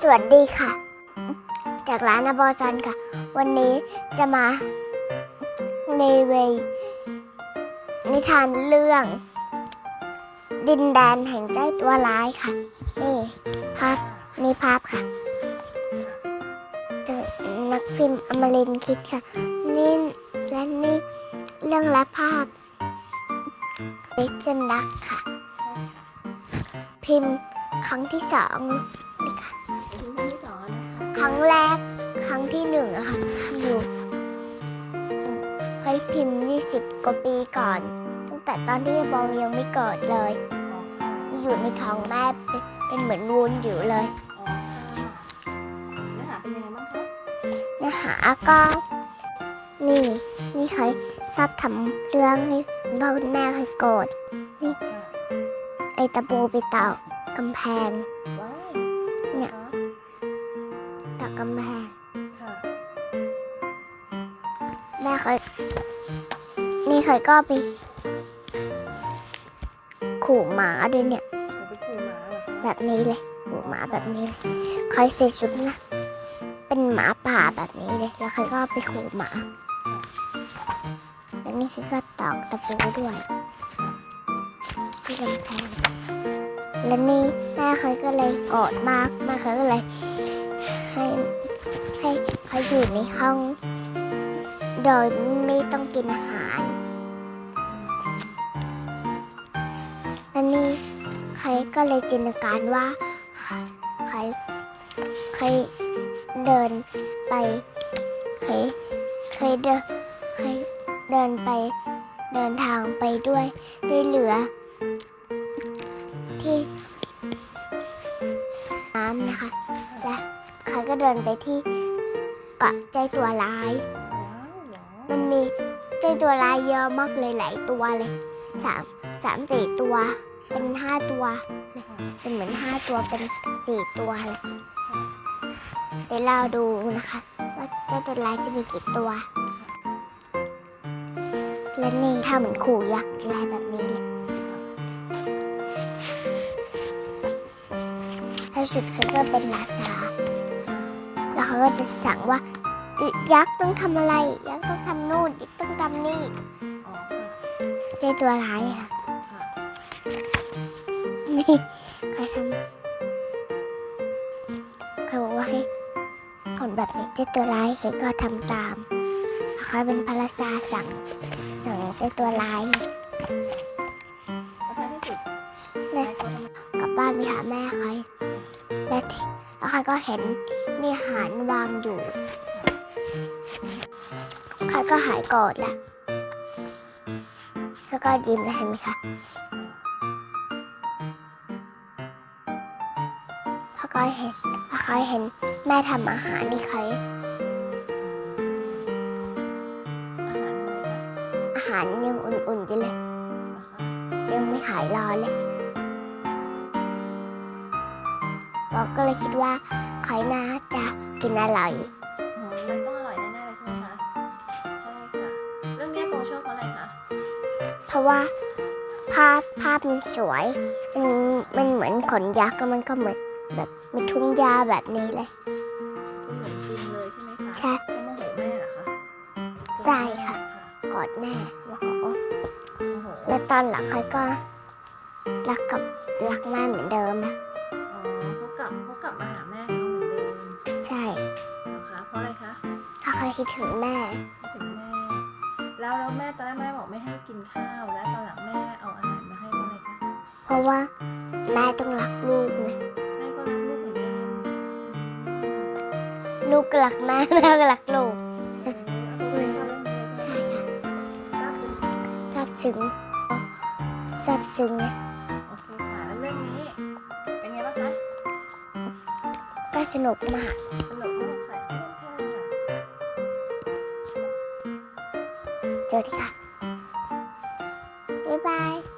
สวัสดีค่ะ จากร้านอบอซันค่ะ วันนี้จะมาในเวนิทานเรื่อง ดินแดนแห่งใจตัวร้ายค่ะ นี่ภาพนี่ภาพค่ะจอนักพิมพ์อมรินคิดค่ะ นี่และนี่เรื่องและภาพเล็กจนดักค่ะ พิมพ์ครั้งที่สองนี่ค่ะ รั้งแรกครั้งที่หนึ่งอะค่ะอยู่เคยพิมพ์ 20 กว่าปีก่อน ตั้งแต่ตอนที่บองยังไม่เกิดเลย อยู่ในท้องแม่เป็นเหมือนวุ้นอยู่เลยเนื้อหาเป็นยังไงบ้างคะเนื้อหาก็นี่นี่เคยชอบทำเรื่องให้คุณพ่อคุณแม่เคยโกรธนี่ไอตะปูไปตอกกำแพง ตอกกำแพงค่ะ แม่เคยนี่เคยก็ไปขู่หมาด้วยเนี่ยเดี๋ยวไปขู่หมาเหรอคะแบบนี้เลยขู่หมาแบบนี้เลยเคยใส่ชุดนะ เป็นหมาป่าแบบนี้เลย แล้วเคยก็ไปขู่หมา แล้วนี่เคยก็ตอกตะปูด้วยที่กำแพงแล้วนี่แม่เคยก็เลยโกรธมากแม่เคยก็เลย ให้ให้เขาอยู่ในห้อง โดยไม่ต้องกินอาหารและนี่ใครก็เลยจินตนาการว่าใครใครเดินไปใครใครเดินใครเดินไปเดินทางไปด้วยได้วยเรือ ที่น้ำนะคะ และใครก็เดินไปที่เกาะใจตัวร้ายว้าวเหรอมันมีเจ้าตัวลายเยอะมากเลยหลายตัวเลยสามสามสี่ตัว เป็นห้าตัวเลยเป็นเหมือนห้าตัวเป็นสี่ตัวเลยเดี๋ยวเราดูนะคะ ว่าเจ้าตัวลายจะมีกี่ตัว และนี่ถ้าเหมือนขู่ยักษ์ลายแบบนี้เลยถ้าสุดเขาก็เป็นราชา แล้วเขาก็จะสั่งว่า ยักษ์ต้องทำอะไร ยักษ์ต้องทำนู่นยักษ์ต้องทำนี่อ๋อค่ะเจ้าตัวร้ายค่ะค่ะนี่ใครทำใครบอกว่าให้ผลแบบนี้เจ้าตัวร้ายใครก็ทำตามใครเป็นพระราชาสั่งสั่งเจ้าตัวร้ายแล้วท้ายที่สุดเนี่ยนายก็ทำไมกลับบ้านไปหาแม่ใครและที่แล้วใครก็เห็น มีอาหารวางอยู่ใครก็หายโกรธละแล้วก็ยิ้มเห็นไหมคะพอคอยเห็นพอคอยเห็นแม่ทำอาหารนี่เคยอาหารทำไมคะอาหารยังอุ่นๆอยู่เลย ยังไม่หายร้อนเลย เราก็เลยคิดว่าใครน่าจะกินอร่อยอืมมันต้องอร่อยแน่ๆเลยใช่ไหมคะ ใช่ค่ะ เรื่องนี้โปรชอบเพราะอะไรคะเพราะว่าภาพภาพมันสวย มันมันเหมือนขนยักษ์แล้วมันก็เหมือนแบบมีทุ่งหญ้าแบบนี้เลยคือเหมือนจริงเลยใช่ไหมคะใช่เขาโมโหแม่เหรอคะใช่ค่ะ กอดแม่โอ้โหโมโห แล้วตอนหลังใครก็รักกับรักแม่เหมือนเดิมนะ ครคิดถึงแม่คิดถึงแม่แล้วแล้วแม่ตอนแรกแม่บอกไม่ให้กินข้าวแล้วตอนหลังแม่เอาอาหารมาให้เพราะอะไรคะเพราะว่าแม่ต้องรักลูกไงแม่ก็รักลูกเหมือนกันลูกก็รักแม่แม่ก็รักลูกลูกเลยชอบเรื่องนี้เลยใช่ไหมใช่ค่ะทราบซึ้งซาบซึ้งซาบซึ้งไงโอเคค่ะแล้วเรื่องนี้เป็นไงบ้างคะก็สนุกมากสนุก เจอที่ค่ะบ๊ายบาย